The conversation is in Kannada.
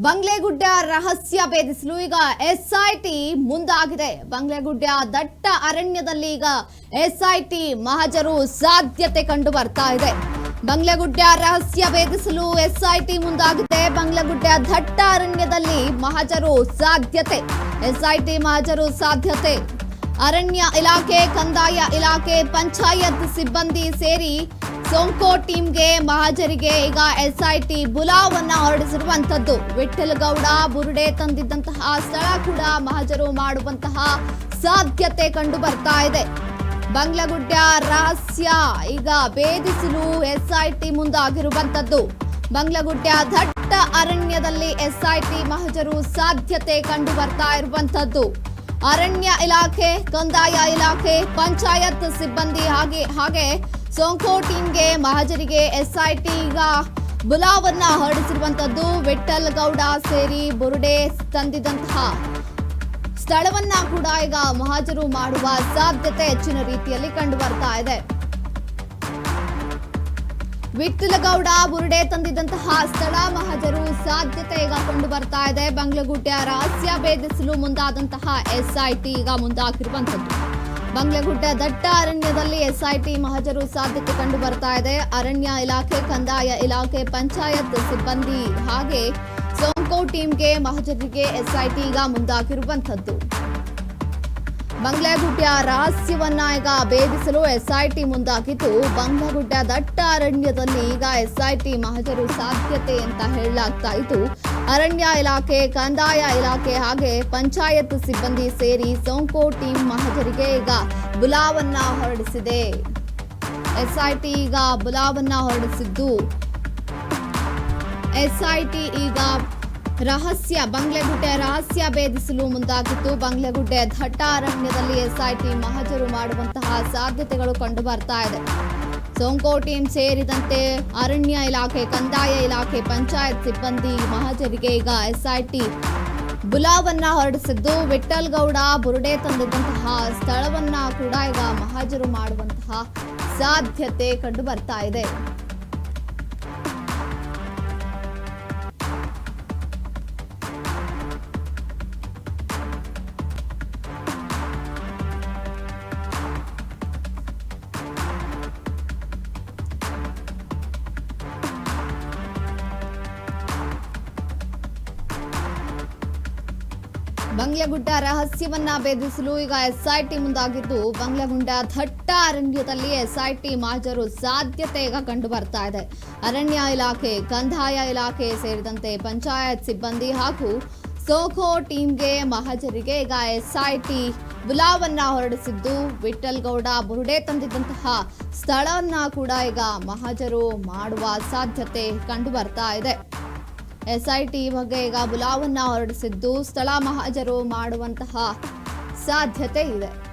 ಬಂಗ್ಲೆಗುಡ್ಡ ರಹಸ್ಯ ಭೇದಿಸಲು ಈಗ ಎಸ್ಐಟಿ ಮುಂದಾಗಿದೆ. ಬಂಗ್ಲೆಗುಡ್ಡ ದಟ್ಟ ಅರಣ್ಯದಲ್ಲಿ ಈಗ ಎಸ್ಐಟಿ ಮಹಜರು ಸಾಧ್ಯತೆ ಕಂಡು ಬರ್ತಾ ಇದೆ. ಬಂಗ್ಲೆಗುಡ್ಡ ರಹಸ್ಯ ಭೇದಿಸಲು ಎಸ್ಐಟಿ ಮುಂದಾಗಿದೆ. ಬಂಗ್ಲೆಗುಡ್ಡ ದಟ್ಟ ಅರಣ್ಯದಲ್ಲಿ ಮಹಜರು ಸಾಧ್ಯತೆ. ಎಸ್ಐಟಿ ಮಹಜರು ಸಾಧ್ಯತೆ. ಅರಣ್ಯ ಇಲಾಖೆ, ಕಂದಾಯ ಇಲಾಖೆ, ಪಂಚಾಯತ್ ಸಿಬ್ಬಂದಿ ಸೇರಿ ಸೋಂಕೋ ಟೀಮ್ಗೆ ಮಹಾಜರಿಗೆ ಈಗ ಎಸ್ಐಟಿ ಬುಲಾವನ್ನ ಹೊರಡಿಸಿರುವಂತದ್ದು ವಿಠಲಗೌಡ ಬುರುಡೆ ತಂದಿದ್ದಂತಹ ಸ್ಥಳ ಕೂಡ ಮಹಾಜರು ಮಾಡುವಂತಹ ಸಾಧ್ಯತೆ ಕಂಡು ಬರ್ತಾ ಇದೆ. ಬಂಗ್ಲಗುಡ್ಡ ರಹಸ್ಯ ಈಗ ಭೇದಿಸಲು ಎಸ್ಐಟಿ ಮುಂದಾಗಿರುವಂತದ್ದು ಬಂಗ್ಲಗುಡ್ಡ ದಟ್ಟ ಅರಣ್ಯದಲ್ಲಿ ಎಸ್ಐಟಿ ಮಹಜರು ಸಾಧ್ಯತೆ ಕಂಡು ಬರ್ತಾ ಇರುವಂತದ್ದು ಅರಣ್ಯ ಇಲಾಖೆ, ಕಂದಾಯ ಇಲಾಖೆ, ಪಂಚಾಯತ್ ಸಿಬ್ಬಂದಿ ಹಾಗೆ ಹಾಗೆ ಸೋಂಕೋ ಟೀಮ್ಗೆ ಮಹಾಜರಿಗೆ ಎಸ್ಐಟಿ ಈಗ ಬುಲಾವನ್ನ ಹರಡಿಸಿರುವಂತದ್ದು ವಿಠಲ್ ಗೌಡ ಸೇರಿ ಬುರುಡೆ ತಂದಿದಂತಹ ಸ್ಥಳವನ್ನ ಕೂಡ ಈಗ ಮಹಾಜರು ಮಾಡುವ ಸಾಧ್ಯತೆ ಹೆಚ್ಚಿನ ರೀತಿಯಲ್ಲಿ ಕಂಡು ಬರ್ತಾ ಇದೆ. ವಿಠ್ಠಲಗೌಡ ಬುರುಡೆ ತಂದಿದಂತಹ ಸ್ಥಳ ಮಹಾಜರು ಸಾಧ್ಯತೆ ಈಗ ಕಂಡು ಬರ್ತಾ ಇದೆ. ಬಂಗ್ಲಗುಡ್ಡ ರಹಸ್ಯ ಭೇದಿಸಲು ಮುಂದಾದಂತಹ ಎಸ್ಐಟಿ ಈಗ ಮುಂದಾಗಿರುವಂತದ್ದು. ಬಂಗ್ಲಗುಡ್ಡ ದಟ್ಟ ಅರಣ್ಯದಲ್ಲಿ ಎಸ್ಐಟಿ ಮಹಜರು ಸಾಧ್ಯತೆ ಕಂಡು ಬರ್ತಾ ಇದೆ. ಅರಣ್ಯ ಇಲಾಖೆ, ಕಂದಾಯ ಇಲಾಖೆ, ಪಂಚಾಯತ್ ಸಿಬ್ಬಂದಿ ಹಾಗೆ ಸೋಂಕೋ ಟೀಮ್ಗೆ ಮಹಜರಿಗೆ ಎಸ್ಐಟಿ ಈಗ ಮುಂದಾಗಿರುವಂತದ್ದು ಬಂಗ್ಲೆಗುಡ್ಡ ರಹಸ್ಯವನ್ನ ಈಗ ಭೇದಿಸಲು ಎಸ್ಐಟಿ ಮುಂದಾಗಿದ್ದು, ಬಂಗ್ಲಗುಡ್ಡ ದಟ್ಟ ಅರಣ್ಯದಲ್ಲಿ ಈಗ ಎಸ್ಐಟಿ ಮಹಜರು ಸಾಧ್ಯತೆ ಅಂತ ಹೇಳಲಾಗ್ತಾ ಇದ್ದು ಅರಣ್ಯ ಇಲಾಖೆ, ಕಂದಾಯ ಇಲಾಖೆ ಹಾಗೆ ಪಂಚಾಯತ್ ಸಿಬ್ಬಂದಿ ಸೇರಿ ಸೋಂಕು ಟೀಮ್ ಮಹಜರಿಗೆ ಈಗ ಬುಲಾವನ್ನ ಹೊರಡಿಸಿದೆ. ಎಸ್ಐಟಿ ಈಗ ಬುಲಾವನ್ನ ಹೊರಡಿಸಿದ್ದು. ಎಸ್ಐಟಿ ಈಗ ರಹಸ್ಯ, ಬಂಗ್ಲೆಗುಡ್ಡೆ ರಹಸ್ಯ ಭೇದಿಸಲು ಮುಂದಾಗಿದ್ದು, ಬಂಗ್ಲೆಗುಡ್ಡೆ ದಟ್ಟ ಅರಣ್ಯದಲ್ಲಿ ಎಸ್ಐಟಿ ಮಹಜರು ಮಾಡುವಂತಹ ಸಾಧ್ಯತೆಗಳು ಕಂಡು ಬರ್ತಾ ಇದೆ. ಸೋಂಕೋ ಟೀಮ್ ಸೇರಿದಂತೆ ಅರಣ್ಯ ಇಲಾಖೆ, ಕಂದಾಯ ಇಲಾಖೆ, ಪಂಚಾಯತ್ ಸಿಬ್ಬಂದಿ, ಮಹಜರಿಗೆ ಈಗ ಎಸ್ಐಟಿ ಬುಲಾವನ್ನ ಹೊರಡಿಸಿದ್ದು. ವಿಠಲ್ಗೌಡ ಬುರುಡೆ ತಂದಿದ್ದಂತಹ ಸ್ಥಳವನ್ನ ಕೂಡ ಈಗ ಮಹಾಜರು ಮಾಡುವಂತಹ ಸಾಧ್ಯತೆ ಕಂಡು ಬರ್ತಾ ಇದೆ. ಬಂಗ್ಲೆಗುಡ್ಡ ರಹಸ್ಯವನ್ನ ಭೇದಿಸಲು ಈಗ ಎಸ್ಐಟಿ ಮುಂದಾಗಿದ್ದು, ಬಂಗ್ಲಗುಂಡ ದಟ್ಟ ಅರಣ್ಯದಲ್ಲಿ ಎಸ್ಐಟಿ ಮಾಜರು ಸಾಧ್ಯತೆ ಈಗ ಕಂಡು ಬರ್ತಾ ಇದೆ. ಅರಣ್ಯ ಇಲಾಖೆ, ಕಂದಾಯ ಇಲಾಖೆ ಸೇರಿದಂತೆ ಪಂಚಾಯತ್ ಸಿಬ್ಬಂದಿ ಹಾಗೂ ಸೋಖೋ ಟೀಮ್ಗೆ ಮಹಜರಿಗೆ ಈಗ ಎಸ್ಐಟಿ ಬುಲಾವನ್ನ ಹೊರಡಿಸಿದ್ದು ವಿಠಲ್ ಬುರುಡೆ ತಂದಿದ್ದಂತಹ ಸ್ಥಳವನ್ನ ಕೂಡ ಈಗ ಮಹಜರು ಮಾಡುವ ಸಾಧ್ಯತೆ ಕಂಡು ಬರ್ತಾ ಇದೆ. ಎಸ್ಐಟಿ ಬಗ್ಗೆ ಈಗ ಬುಲಾವನ್ನ ಹೊರಡಿಸಿದ್ದು ಸ್ಥಳ ಮಹಾಜರು ಮಾಡುವಂತಹ ಸಾಧ್ಯತೆ ಇದೆ.